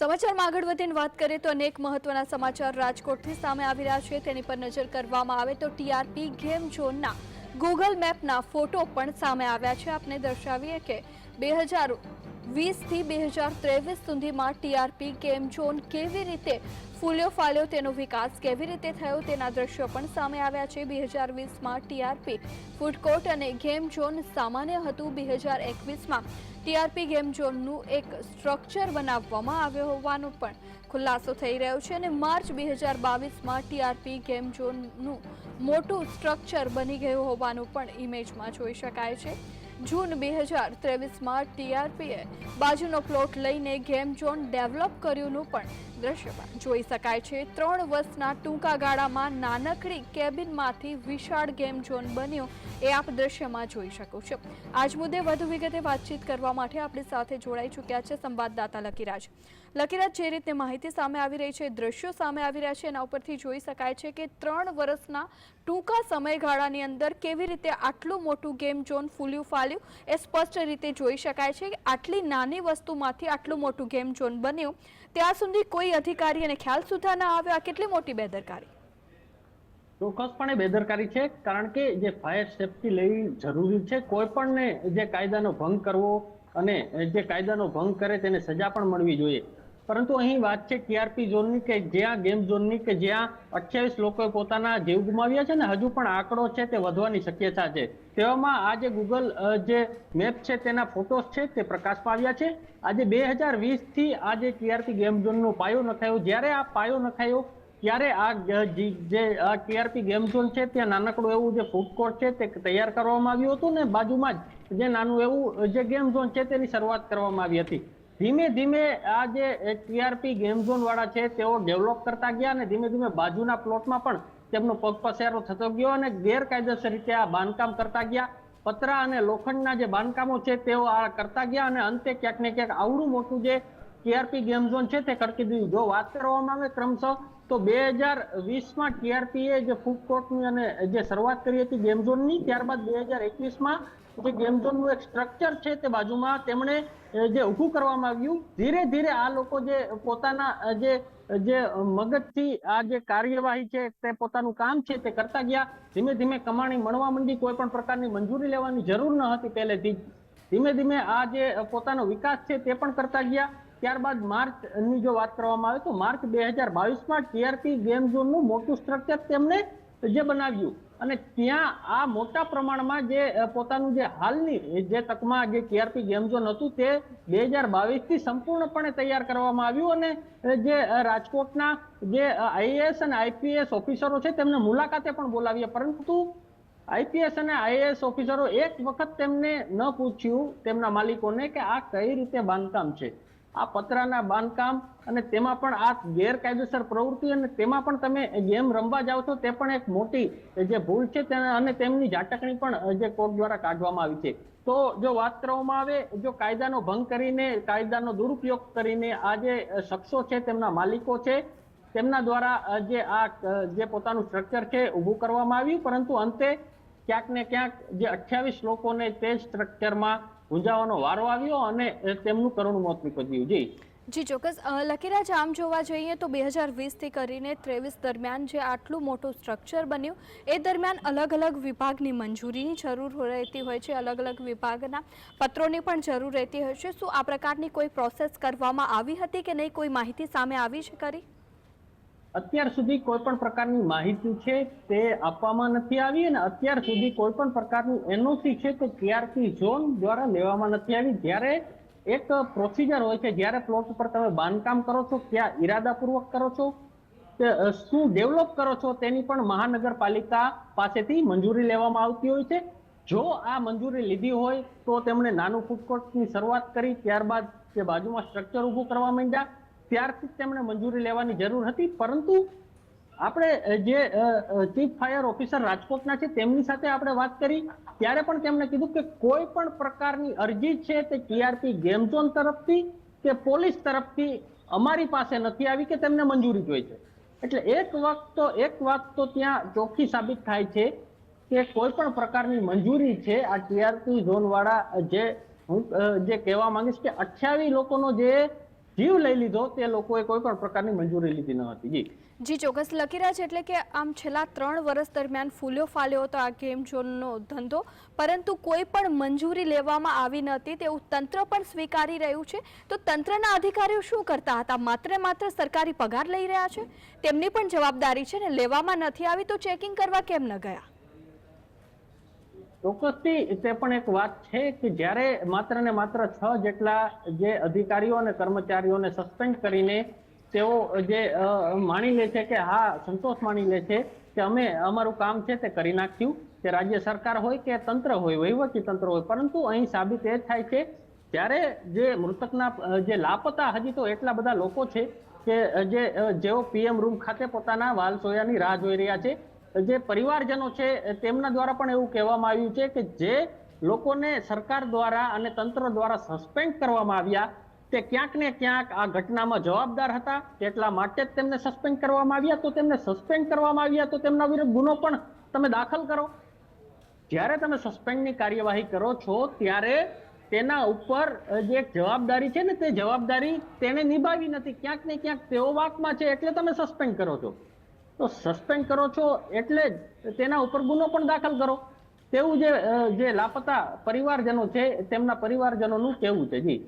સમાચારમાં આગળ વધીને વાત કરીએ તો અનેક મહત્વના સમાચાર રાજકોટથી સામે આવી રહ્યા છે. તેની પર નજર કરવામાં આવે તો ટીઆરપી ગેમ ઝોનના ગૂગલ મેપના ફોટો પણ સામે આવ્યા છે. આપને દર્શાવીએ કે બે હજાર વીસથી બે હજાર ત્રેવીસ સુધીમાં ટીઆરપી ગેમ ઝોન કેવી રીતે ફૂલ્યો ફાલ્યો, તેનો વિકાસ કેવી રીતે થયો, તેના દ્રશ્યો પણ સામે આવ્યા છે. બે હજાર વીસમાં ટીઆરપી ફૂડકોર્ટ અને ગેમ ઝોન સામાન્ય હતું. બે હજાર એકવીસમાં ટીઆરપી ગેમ ઝોનનું એક સ્ટ્રક્ચર બનાવવામાં આવ્યો હોવાનો પણ ખુલાસો થઈ રહ્યો છે અને માર્ચ બે હજાર બાવીસમાં ટીઆરપી ગેમ ઝોનનું મોટું સ્ટ્રક્ચર બની ગયું હોવાનું પણ ઇમેજમાં જોઈ શકાય છે. જૂન બે હજાર ત્રેવીસમાં ટીઆરપીએ બાજુનો પ્લોટ લઈને ગેમ ઝોન ડેવલપ કર્યુંનું પણ દ્રશ્યમાં જોઈ શકાય છે, ત્રણ વર્ષના ટૂંકા ગાળામાં નાનકડી કેબિનમાંથી વિશાળ ગેમ ઝોન બન્યો. એ આપ દ્રશ્યમાં જોઈ શકો છો. આજ મુદ્દે વધુ વિગતે વાતચીત કરવા માટે આપણી સાથે જોડાઈ ચૂક્યા છે સંવાદદાતા લકીરાજ. લકીરાજ, જે રીતે માહિતી સામે આવી રહી છે, દ્રશ્યો સામે આવી રહ્યા છે, એના ઉપરથી જોઈ શકાય છે કે ત્રણ વર્ષના ટૂંકા સમયગાળાની અંદર કેવી રીતે આટલું મોટું ગેમ ઝોન ફૂલ્યું ફાલ્યું, એ સ્પષ્ટ રીતે જોઈ શકાય છે કે આટલી નાની વસ્તુમાંથી આટલું મોટું ગેમ ઝોન બન્યું. ત્યાં સુધી કોઈ અધિકારી અને ખ્યાલ સુધા ના આવ્યો આ કેટલી મોટી બેદરકારી? ચોક્કસપણે બેદરકારી છે, કારણ કે જે ફાયર સેફટી લેવી જરૂરી છે કોઈ પણને જે કાયદાનો ભંગ કરવો અને જે કાયદાનો ભંગ કરે, તેને સજા પણ મળવી જોઈએ. પરંતુ અહીં વાત છે ટીઆરપી ઝોનની કે જ્યાં ગેમ ઝોનની કે જ્યાં અઠ્યાવીસ લોકોએ પોતાના જીવ ગુમાવ્યા છે ને હજુ પણ આંકડો છે તે વધવાની શક્યતા છે. તેવામાં આ જે ગૂગલ જે મેપ છે તેના ફોટોસ છે તે પ્રકાશમાં આવ્યા છે. આજે બે હજાર વીસથી આ જે ટીઆરપી ગેમ ઝોનનો પાયો નખાયો, જ્યારે આ પાયો નખાયો, ત્યારે આ જે આ ટીઆરપી ગેમ ઝોન છે ત્યાં નાનકડું એવું જે ફૂડ કોર્ટ છે તે તૈયાર કરવામાં આવ્યું હતું ને બાજુમાં જ જે નાનું એવું જે ગેમ ઝોન છે તેની શરૂઆત કરવામાં આવી હતી. ધીમે ધીમે આ જે ટીઆરપી ગેમ ઝોન વાળા છે, તેઓ ડેવલપ કરતા ગયા અને ધીમે ધીમે બાજુના પ્લોટમાં પણ તેમનો પગ પસારો થતો ગયો અને ગેરકાયદેસર રીતે આ બાંધકામ કરતા ગયા. પતરા અને લોખંડના જે બાંધકામો છે, તેઓ આ કરતા ગયા અને અંતે ક્યાંક ને ક્યાંક આવડું મોટું જે ટીઆરપી ગેમ ઝોન છે તે દીધું જો વાત કરવામાં આવે ક્રમશઃ, તો બે હજાર વીસમાં ટીઆરપીએ જે ફૂડ કોર્ટની અને જે શરૂઆત કરી હતી ગેમ ઝોનની, ત્યારબાદ બે હજાર એકવીસમાં જે ગેમ ઝોનનું એક સ્ટ્રક્ચર છે તે બાજુમાં તેમણે જે ઊભું કરવામાં આવ્યું. ધીરે ધીરે આ લોકો જે પોતાના જે જે મગજથી આ જે કાર્યવાહી છે તે પોતાનું કામ છે તે કરતા ગયા. ધીમે ધીમે કમાણી મળવા માંડી. કોઈ પણ પ્રકારની મંજૂરી લેવાની જરૂર ન હતી પહેલેથી જ. ધીમે ધીમે આ જે પોતાનો વિકાસ છે તે પણ કરતા ગયા. ત્યારબાદ માર્ચની જો વાત કરવામાં આવે તો માર્ચ બે હજાર બાવીસમાં ટીઆરપી ગેમ ઝોનનું મોટું સ્ટ્રક્ચર તેમણે જે બનાવ્યું. અને ત્યાં આ મોટા પ્રમાણમાં જે પોતાનું જે હાલની જે તકમાં જે ટીઆરપી ગેમ ઝોન હતું તે બે હજાર બાવીસથી સંપૂર્ણપણે તૈયાર કરવામાં આવ્યું અને જે રાજકોટના જે આઈએએસ અને આઈપીએસ ઓફિસરો છે તેમને મુલાકાતે પણ બોલાવ્યા. પરંતુ આઈપીએસ અને આઈએએસ ઓફિસરો એક વખત તેમને ન પૂછ્યું તેમના માલિકોને કે આ કઈ રીતે બાંધકામ છે. આ પતરાના બાંધકામ અને તેમાં પણ આ ગેરકાયદેસર પ્રવૃત્તિ અને તેમાં પણ તમે ગેમ રમવા જાઓ છો, તે પણ એક મોટી જે ભૂલ છે અને તેમની ઝાટકણી પણ જે કોર્ટ દ્વારા કાઢવામાં આવી છે. તો જો વાત કરવામાં આવે, જો કાયદાનો ભંગ કરીને, કાયદાનો દુરુપયોગ કરીને આ જે શખ્સો છે, તેમના માલિકો છે, તેમના દ્વારા જે આ જે પોતાનું સ્ટ્રક્ચર છે, ઊભું કરવામાં આવ્યું, પરંતુ અંતે ક્યાંક ને ક્યાંક જે અઠ્યાવીસ લોકોને તે સ્ટ્રક્ચરમાં ગુંજાવાનો વારો આવ્યો અને તેમનું કરુણ મોત નીપજ્યું. જી. જી, ચોક્કસ. લકીરાજ આમ જોવા જઈએ તો બે હજાર વીસથી કરીને ત્રેવીસ દરમિયાન જે આટલું મોટું સ્ટ્રક્ચર બન્યું, એ દરમિયાન અલગ અલગ વિભાગની મંજૂરીની જરૂર રહેતી હોય છે. અલગ અલગ વિભાગના પત્રોની પણ જરૂર રહેતી હોય છે. શું આ પ્રકારની કોઈ પ્રોસેસ કરવામાં આવી હતી કે નહીં? કોઈ માહિતી સામે આવી છે કરી અત્યાર સુધી કોઈ પણ પ્રકારની માહિતી છે તે આપવામાં નથી આવી અને અત્યાર સુધી કોઈ પણ પ્રકારનું એનઓસી છે તે ટીઆરપી ઝોન દ્વારા લેવામાં નથી આવી. જ્યારે એક પ્રોસિજર હોય છે, જ્યારે પ્લોટ ઉપર તમે બાંધકામ કરો છો, ક્યાં ઈરાદાપૂર્વક કરો છો શું ડેવલપ કરો છો તેની પણ મહાનગરપાલિકા પાસેથી મંજૂરી લેવામાં આવતી હોય છે. જો આ મંજૂરી લીધી હોય તો તેમણે નાનું ફૂડ કોર્ટની શરૂઆત કરી, ત્યારબાદ તે બાજુમાં સ્ટ્રક્ચર ઊભું કરવા માંડ્યા. ત્યારથી તેમણે મંજૂરી લેવાની જરૂર હતી. પરંતુ આપણે જે ચીફ ફાયર ઓફિસર રાજકોટના છે, તેમની સાથે આપણે વાત કરી. ત્યારે પણ તેમણે કીધું કે કોઈ પણ પ્રકારની અરજી છે તે ટીઆરપી ગેમ ઝોન તરફથી કે પોલીસ તરફથી અમારી પાસે નથી આવી કે તેમને મંજૂરી જોઈએ છે. એટલે એક વાત તો, એક વાત તો ત્યાં ચોખ્ખી સાબિત થાય છે કે કોઈ પણ પ્રકારની મંજૂરી છે આ ટીઆરપી ઝોન વાળા જે હું જે કહેવા માંગીશ કે અઠ્યાવીસ લોકોનો જે જીવ લઈ લીધો, તે લોકોએ કોઈ પણ પ્રકારની મંજૂરી લીધી ન હતી. જી. જી, ચોક્કસ લકીરાજ એટલે કે આમ છેલ્લા ત્રણ વર્ષ દરમિયાન ફૂલ્યો ફાલ્યો હતો આ ગેમ ઝોનનો ધંધો. પરંતુ કોઈ પણ મંજૂરી લેવામાં આવી નહોતી તેવું તંત્ર પણ સ્વીકારી રહ્યું છે. તો તંત્રના અધિકારીઓ શું કરતા હતા? માત્ર માત્ર સરકારી પગાર લઈ રહ્યા છે? તેમની પણ જવાબદારી છે ને, લેવામાં નથી આવી તો ચેકિંગ કરવા કેમ ન ગયા? ચોક્કસથી તે પણ એક વાત છે કે જ્યારે માત્ર ને માત્ર છ જેટલા જે અધિકારીઓ અને કર્મચારીઓને સસ્પેન્ડ કરીને તેઓ જે માણી લે છે કે હા, સંતોષ માણી લે છે કે અમે, અમારું કામ છે તે કરી નાખ્યું, કે રાજ્ય સરકાર હોય કે તંત્ર હોય, વહીવટી તંત્ર હોય, પરંતુ અહીં સાબિત એ થાય છે, જ્યારે જે મૃતકના જે લાપતા હજી તો એટલા બધા લોકો છે કે જે જેઓ પીએમ રૂમ ખાતે પોતાના વાલ સોયાની રાહ જોઈ રહ્યા છે જે પરિવારજનો છે તેમના દ્વારા પણ એવું કહેવામાં આવ્યું છે કે જે લોકોને સરકાર દ્વારા અને તંત્ર દ્વારા સસ્પેન્ડ કરવામાં આવ્યા, તે ક્યાંક ને ક્યાંક આ ઘટનામાં જવાબદાર હતા. એટલા માટે જ તેમને સસ્પેન્ડ કરવામાં આવ્યા. તો તેમને સસ્પેન્ડ કરવામાં આવ્યા તો તેમના વિરુદ્ધ ગુનો પણ તમે દાખલ કરો. જ્યારે તમે સસ્પેન્ડની કાર્યવાહી કરો છો, ત્યારે તેના ઉપર જે જવાબદારી છે ને, તે જવાબદારી તેને નિભાવી નથી. ક્યાંક ને ક્યાંક તેઓ વાકમાં છે, એટલે તમે સસ્પેન્ડ કરો છો. તો સસ્પેન્ડ કરો છો એટલે જ તેના ઉપર ગુનો પણ દાખલ કરો. તેવું જે જે લાપતા પરિવારજનો છે, તેમના પરિવારજનોનું કહેવું છે. જી.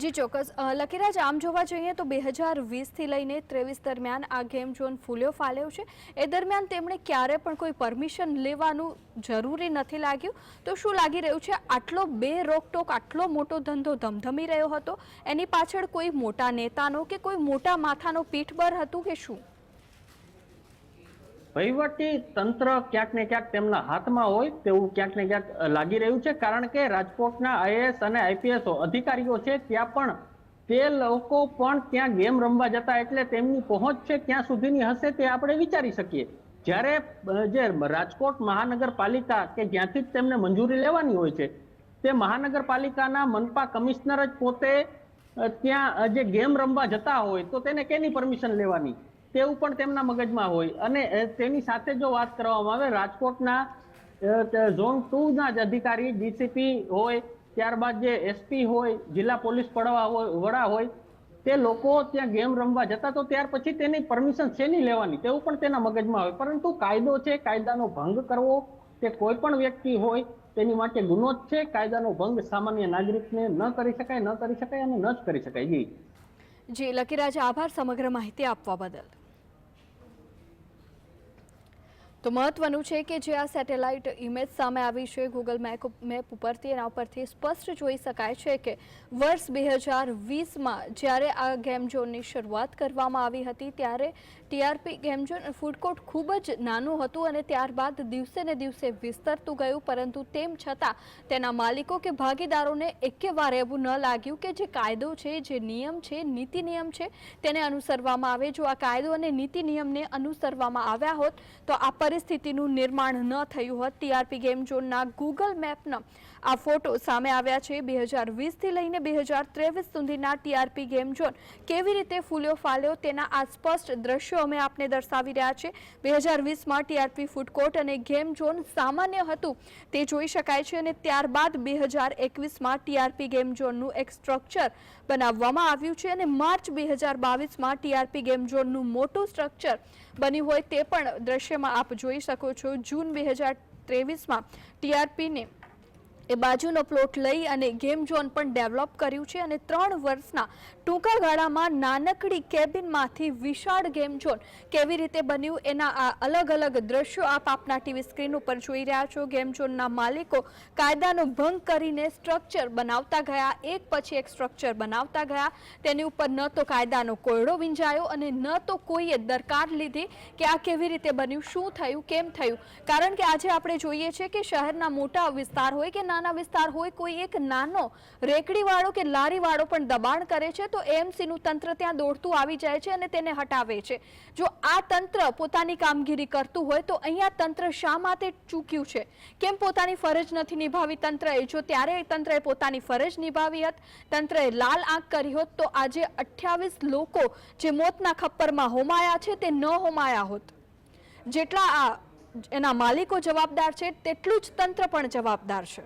જી, ચોક્કસ. લકીરાજ આમ જોવા જઈએ તો બે હજાર વીસથી લઈને ત્રેવીસ દરમિયાન આ ગેમ ઝોન ફૂલ્યો ફાલ્યો છે. એ દરમિયાન તેમણે ક્યારે પણ કોઈ પરમિશન લેવાનું જરૂરી નથી લાગ્યું. તો શું લાગી રહ્યું છે? આટલો બે રોકટોક, આટલો મોટો ધંધો ધમધમી રહ્યો હતો. એની પાછળ કોઈ મોટા નેતાનો કે કોઈ મોટા માથાનો પીઠબળ હતું કે શું? વહીવટી તંત્ર ક્યાંક ને ક્યાંક તેમના હાથમાં હોય તેવું ક્યાંક ને ક્યાંક લાગી રહ્યું છે. કારણ કે રાજકોટના આઈએએસ અને આઈપીએસ અધિકારીઓ છે, ત્યાં પણ તે લોકો પણ ત્યાં ગેમ રમવા જતા એટલે તેમની પહોંચ છે ક્યાં સુધીની હશે તે આપણે વિચારી શકીએ. જ્યારે જે રાજકોટ મહાનગરપાલિકા કે જ્યાંથી જ તેમને મંજૂરી લેવાની હોય છે, તે મહાનગરપાલિકાના મનપા કમિશનર જ પોતે ત્યાં જે ગેમ રમવા જતા હોય તો તેને કેની પરમિશન લેવાની? તેવું પણ તેમના મગજમાં હોય. અને તેની સાથે જો વાત કરવામાં આવે, રાજકોટના ઝોન ટુ ના જ અધિકારી, ડીસીપી હોય, ત્યારબાદ જે એસપી હોય, જિલ્લા પોલીસ પડવા હોય, વડા હોય, તે લોકો ત્યાં ગેમ રમવા જતા, તો ત્યાર પછી તેની પરમિશન શેની લેવાની? તેવું પણ તેના મગજમાં હોય. પરંતુ કાયદો છે, કાયદાનો ભંગ કરવો તે કોઈ પણ વ્યક્તિ હોય, તેની માટે ગુનો જ છે, કાયદાનો ભંગ સામાન્ય નાગરિકને ન કરી શકાય, ન કરી શકાય અને ન જ કરી શકાય. જી. જી લકીરાજ આભાર સમગ્ર માહિતી આપવા બદલ. તો મહત્વનું છે કે જે આ સેટેલાઇટ ઇમેજ સામે આવી છે ગૂગલ મેપ મેપ ઉપરથી એના ઉપરથી સ્પષ્ટ જોઈ શકાય છે કે વર્ષ બે હજાર વીસમાં જ્યારે આ ગેમ ઝોનની શરૂઆત કરવામાં આવી હતી, ત્યારે TRP game zone food court ખૂબ જ નાનું હતું અને ત્યારબાદ દિવસે ને દિવસે વિસ્તરતું ગયું, પરંતુ તેમ છતાં તેના માલિકો કે ભાગીદારોને એકે વાર એવું ન લાગ્યું કે જે કાયદો છે, જે નિયમ છે, નીતિ નિયમ છે, તેને અનુસરવામાં આવે. જો આ કાયદો અને નીતિ નિયમને અનુસરવામાં આવ્યા હોત, તો આ પરિસ્થિતિનું નિર્માણ ન થયું હોત. ટીઆરપી ગેમ ઝોનના ગૂગલ મેપના આ ફોટો સામે આવ્યા છે. બે હજાર વીસથી લઈને બે હજાર ત્રેવીસ સુધીના ટીઆરપી ગેમ ઝોન કેવી રીતે ફૂલ્યો ફાલ્યો તેના આ સ્પષ્ટ દ્રશ્યો અમે આપને દર્શાવી રહ્યા છે. બે હજાર વીસમાં ટીઆરપી ફૂડ કોર્ટ અને ગેમ ઝોન સામાન્ય હતું તે જોઈ શકાય છે અને ત્યારબાદ બે હજાર એકવીસમાં ટીઆરપી ગેમ ઝોનનું એક સ્ટ્રક્ચર બનાવવામાં આવ્યું છે અને માર્ચ બે હજાર બાવીસમાં ટીઆરપી ગેમ ઝોનનું મોટું સ્ટ્રક્ચર બન્યું હોય તે પણ દ્રશ્યમાં આપ જોઈ શકો છો. જૂન બે હજાર ત્રેવીસમાં ટીઆરપીને એ બાજુનો પ્લોટ લઈ અને ગેમ ઝોન પણ ડેવલપ કર્યું છે અને ત્રણ વર્ષના ટૂંકા ગાળામાં નાનકડી કેબિનમાંથી વિશાળ ગેમ ઝોન કેવી રીતે બન્યું એના આ અલગ અલગ દ્રશ્યો આપ આપના ટીવી સ્ક્રીન ઉપર જોઈ રહ્યા છો. ગેમ ઝોનના માલિકો કાયદાનો ભંગ કરીને સ્ટ્રક્ચર બનાવતા ગયા, એક પછી એક સ્ટ્રક્ચર બનાવતા ગયા. તેની ઉપર ન તો કાયદાનો કોયડો વિંજાયો અને ન તો કોઈએ દરકાર લીધી કે આ કેવી રીતે બન્યું, શું થયું, કેમ થયું. કારણ કે આજે આપણે જોઈએ છે કે શહેરના મોટા વિસ્તાર હોય કે નાના વિસ્તાર હોય, કોઈ એક નાનો રેકડીવાળો કે લારીવાળો પણ દબાણ કરે છે, તો એએમસી નું તંત્ર ત્યાં દોડતું આવી જાય છે અને તેને હટાવે છે. જો આ તંત્ર પોતાની કામગીરી કરતું હોય, તો અહીંયા તંત્ર શા માટે ચૂક્યું છે? કેમ પોતાની ફરજ નથી નિભાવી તંત્રએ? જો ત્યારે તંત્રએ પોતાની ફરજ નિભાવી હોત, તંત્રએ લાલ આંખ કરી હોત, તો આજે અઠ્યાવીસ લોકો જે મોતના ખપ્પરમાં હોમાયા છે, તે ન હોમાયા હોત. જેટલા આ એના માલિકો જવાબદાર છે, તેટલું જ તંત્ર પણ જવાબદાર છે.